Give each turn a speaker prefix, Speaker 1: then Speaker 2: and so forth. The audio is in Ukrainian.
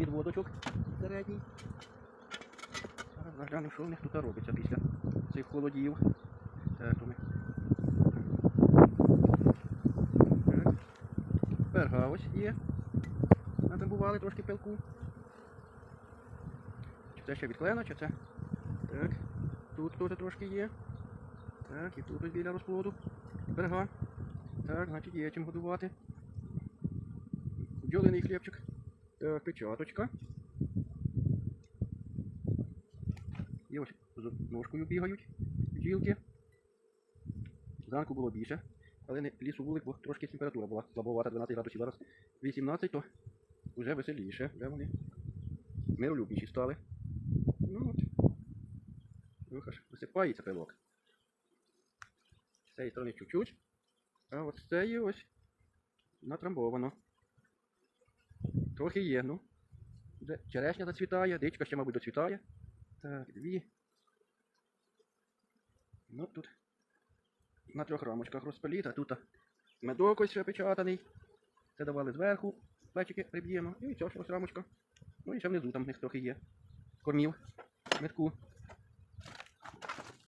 Speaker 1: відводочок середній. Зараз заглянемо, що в них тут робиться після цих холодів. То Перга ось є. Натамбували трошки пилку. Чи це ще відклеєно, чи це? Так. Тут теж трошки є. Так, і тут ось біля розплоду. Перга. Так, значить є чим годувати. Бджолиний хлібчик. Так, печаточка. І ось з ножкою бігають бджілки. Зранку було більше, але не лісу вулик, бо трошки температура була слабовата, 12 градусів. Зараз 18, то вже веселіше, вже вони миролюбніші стали. Ну от. Ну, висипається пилок. З цієї сторони чуть-чуть, а от з цієї ось натрамбовано. Трохи є, ну. Черешня зацвітає, дичка ще, мабуть, доцвітає. Так, дві. Ну тут на трьох рамочках розпаліт, тут медок ось ще печатаний. Це давали зверху, плечики приб'ємо. І ця ось рамочка. Ну і ще внизу там в них трохи є. Кормів, медку.